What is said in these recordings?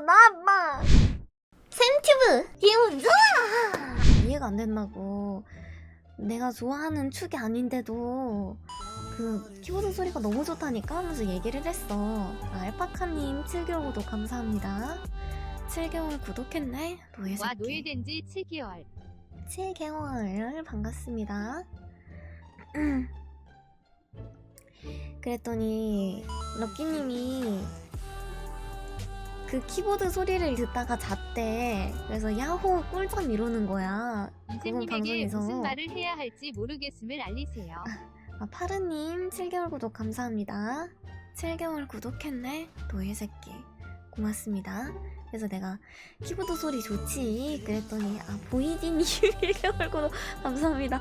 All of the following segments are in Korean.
나와봐. 샘튜브 기분 좋아. 이해가 안 된다고. 내가 좋아하는 축이 아닌데도 그 키보드 소리가 너무 좋다니까 하면서 얘기를 했어. 아, 알파카님 7개월 구독 감사합니다. 7개월 구독했네. 노예 와 새끼. 노예된 지 7개월. 7개월 반갑습니다. 그랬더니 럭키님이 그 키보드 소리를 듣다가 잤대. 그래서 야호 꿀잠 이루는 거야. 그분 이쌤님에게 방송에서 무슨 말을 해야 할지 모르겠음을 알리세요. 아, 파르님 7개월 구독 감사합니다. 7개월 구독했네. 노예 새끼. 고맙습니다. 그래서 내가 키보드 소리 좋지. 그랬더니 아 보이디님 1개월 구독 감사합니다.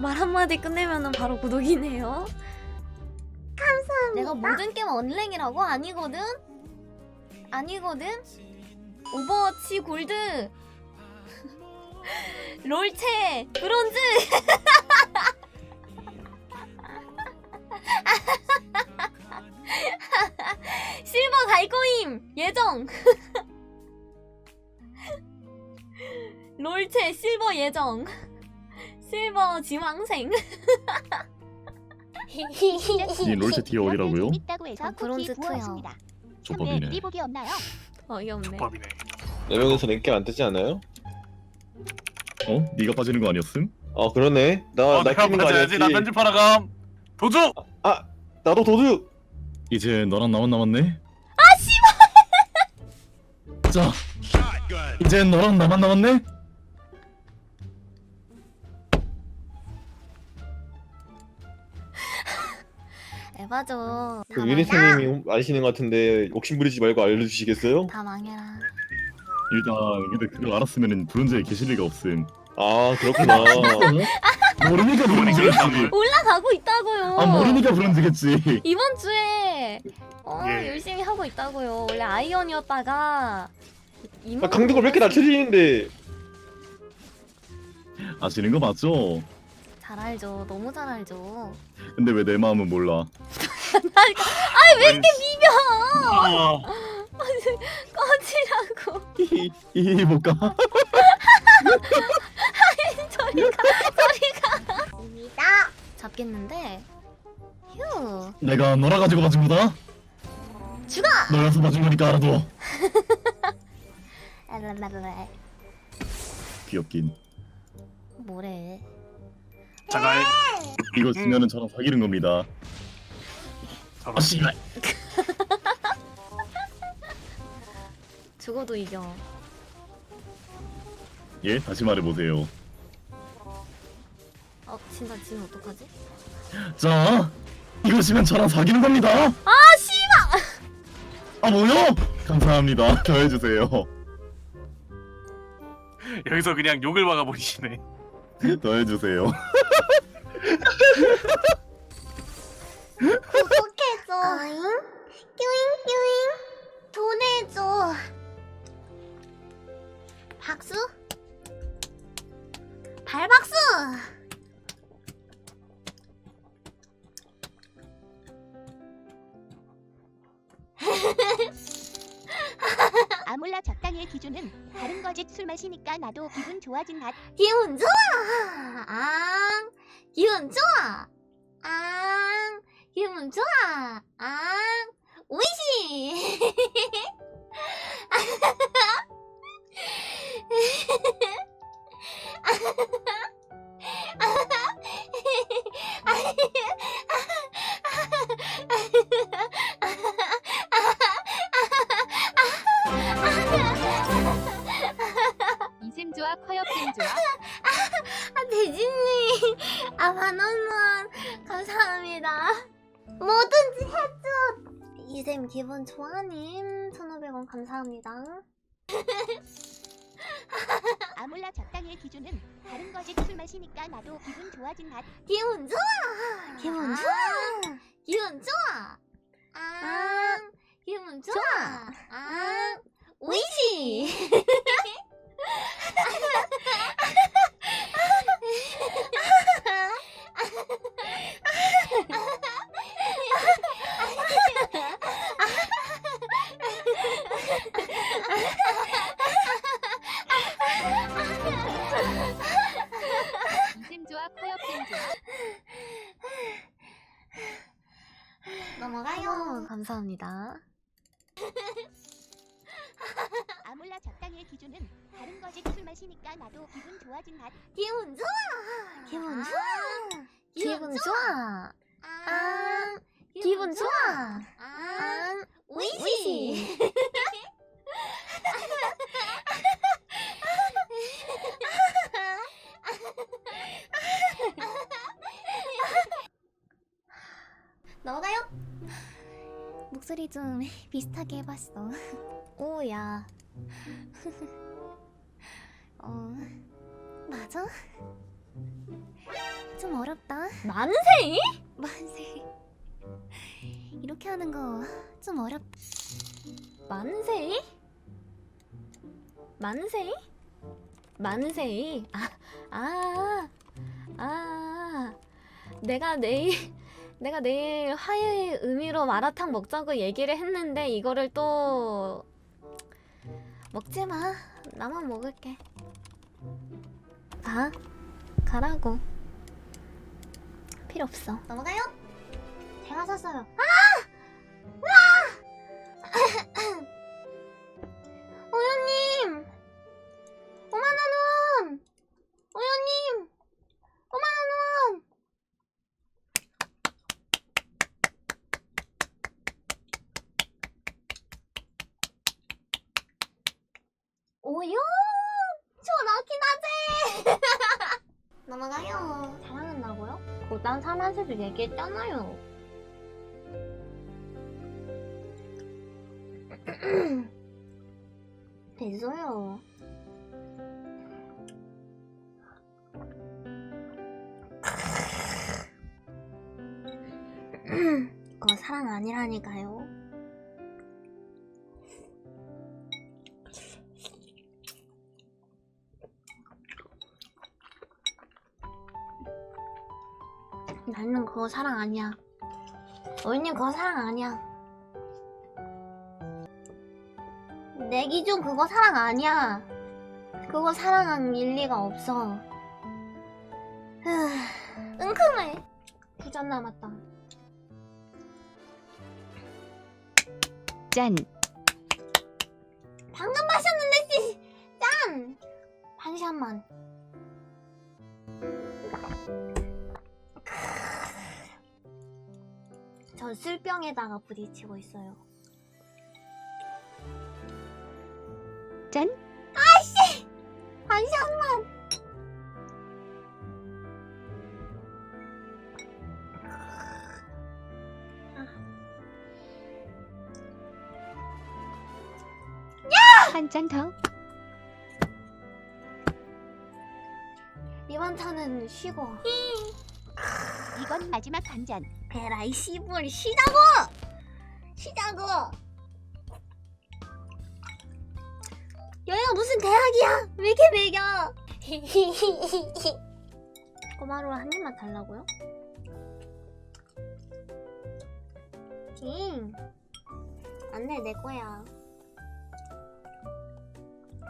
말 한마디 끝내면은 바로 구독이네요. 감사합니다. 내가 모든 게임 언랭이라고 아니거든. 아니거든. 오버워치 골드. 롤체 브론즈 실버 갈거임 예정 롤체 실버 예정 실버 지망생 이 롤체 티어 어디라고요? 자, 브론즈 쿠키 족밥이네. 선배 리보기 없나요? 어이없네 족밥이네. 네 명이서 랭킹 안 뜨지 않아요? 어? 네가 빠지는 거 아니었음? 아 그러네. 나 어, 나 내가 끼는 거 받아야지. 나 아니었지. 편집하러 감. 도주. 아 나도 도둑. 이제 너랑 나만 남았네? 아 씨발! 자 이제 너랑 나만 남았네? 에바죠 그다 유니세님이 아시는 것 같은데 욕심 부리지 말고 알려주시겠어요? 다 망해라 일단 근데 그걸 알았으면 브론즈에 계실 리가 없음 아 그렇구나. 모르니까 브론즈겠지 올라가고 있다고요 아 모르니까 브론즈겠지 이번 주에 어, 예. 열심히 하고 있다고요 원래 아이언이었다가 이번 아, 강도가 왜 이렇게 낮춰지는데? 아시는 거 맞죠? 잘 알죠. 너무 잘 알죠. 근데 왜 내 마음은 몰라? 왜 이렇게 비벼? 꺼지라고. 이이 볼까? 저리가 저리가. 잡겠는데? 휴. 내가 놀아가지고 맞은 거다? 죽어! 너여서 맞은 거니까 알아둬. 랄랄랄랄. 귀엽긴. 뭐래 자갈. 이거 지면은 저랑 사귀는 겁니다 아 씨발 죽어도 이겨 예? 다시 말해 보세요 어 진짜 지금 어떡하지? 자 이것이면 저랑 사귀는 겁니다 아 씨발 아 뭐요? 감사합니다 더해 주세요 여기서 그냥 욕을 막아버리시네. 더해 주세요 구독해줘 뀨잉 뀨잉. 돈 해줘. 박수. 발박수. 아몰라 적당의 기준은 다른 거짓 술 마시니까 나도 기분 좋아진 맛. 기분 좋아. 앙 기분 좋아? 앙 기분 좋아? 앙 오이시! 이샘 좋아 커요 뭐든지 해줘 이샘 기분 좋아님 1500원 감사합니다. 아몰라 적당의 기준은 다른 거짓 술 마시니까 나도 기분 좋아진 맛. 기분 좋아! 기분 좋아! 기분 좋아! 아. 기분 좋아. 아! 오이시 넘어가요. 감사합니다. 아몰라 적당의 기준은 다른 거짓 술 마시니까 나도 기분 좋아진 맛. 기분 좋아. 기분 좋아. 기분 좋아. 아, 기분 좋아. 아, 위시. 목소리 좀 비슷하게 해봤어. 오야. 어, 맞아? 좀 어렵다. 만세? 만세. 이렇게 하는 거 좀 어렵. 만세? 만세? 만세? 아, 아, 아. 내가 내일 내가 내일 화요일 의미로 마라탕 먹자고 얘기를 했는데 이거를 또 먹지 마. 나만 먹을게. 가. 가라고. 필요 없어. 넘어가요. 제가 샀어요. 딴 사람한테도 얘기했잖아요. 됐어요. 그거 사랑 아니라니까요. 나는 그거 사랑 아니야. 어인님 그거 사랑 아니야. 내 기준 그거 사랑 아니야. 그거 사랑한 일리가 없어. 흐, 은큼해. 두잔 남았다. 짠. 방금 마셨는데 씨. 짠. 한 샷만. 저 술병에다가 부딪히고 있어요. 짠. 아이씨! 한 샷만. 한 잔 더. 이번 차는 쉬고. 이건 마지막 한 잔. 에라이 씨불 쉬자고! 쉬자고! 여기가 무슨 대학이야! 왜 이렇게 매겨! 꼬마로 한 입만 달라고요? 징! 안돼 내 거야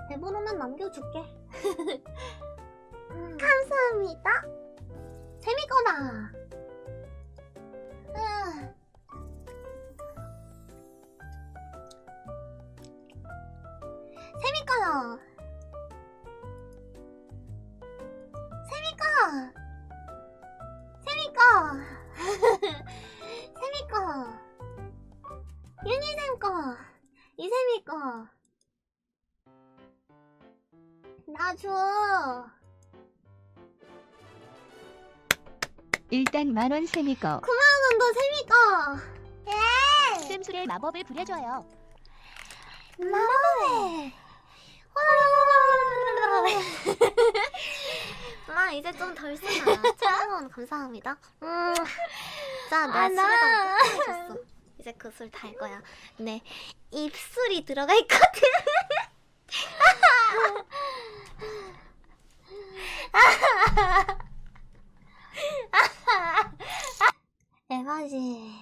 내 번호만 남겨줄게 음, 감사합니다 재밌거나 이쌤이 거. 나 줘. 일단 만원 셈이 거. 넌너 재밌거. 예. 쌤술의 마법을 부려줘요. 마법에 나 이제 좀 덜 쓰나 천원. 감사합니다. 음, 자 내가 술에다가 줬어 이제 그 술 달 거야. 네 입술이 들어가 있거든. 에바지.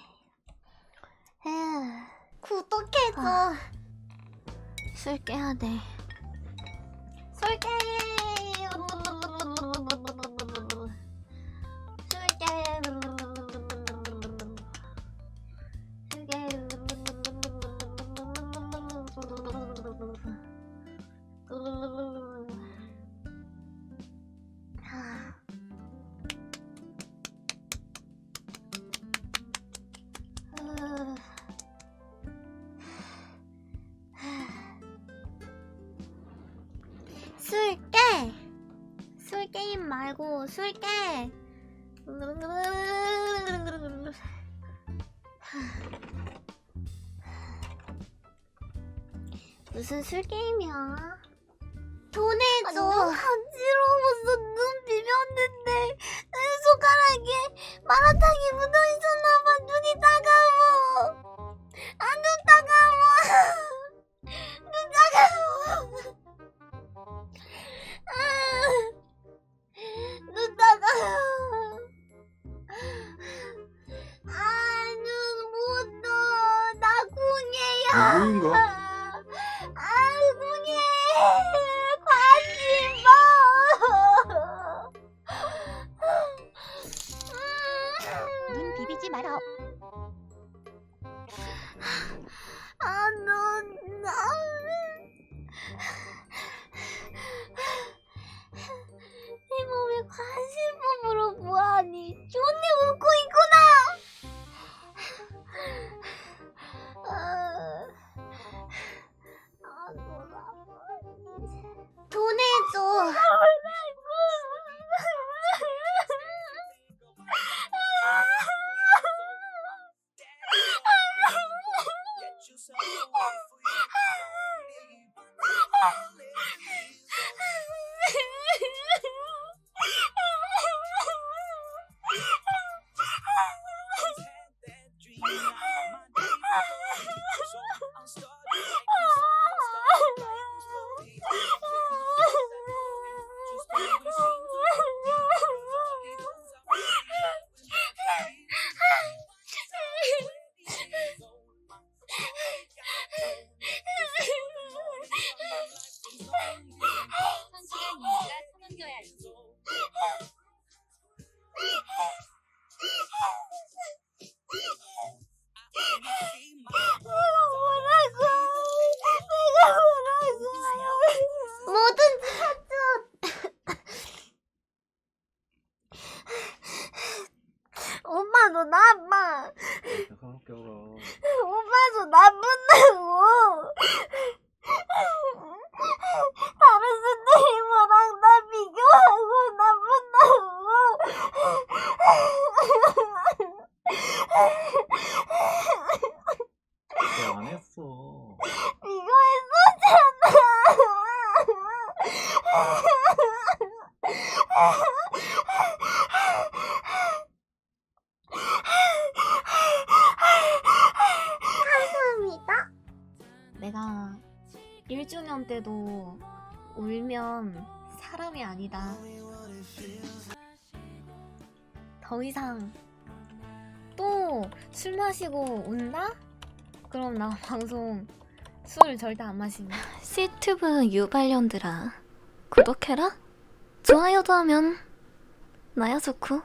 에휴 구독해줘. 술 깨야 돼. 술 깨. 말고 술 깨. 무슨 술 게임이야? 돈 내줘. 간 내가 1주년 때도 울면 사람이 아니다. 더 이상 또 술 마시고 운다? 그럼 나 방송 술 절대 안 마신다. 시튜브 유발년들아 구독해라. 좋아요도 하면 나야 좋고.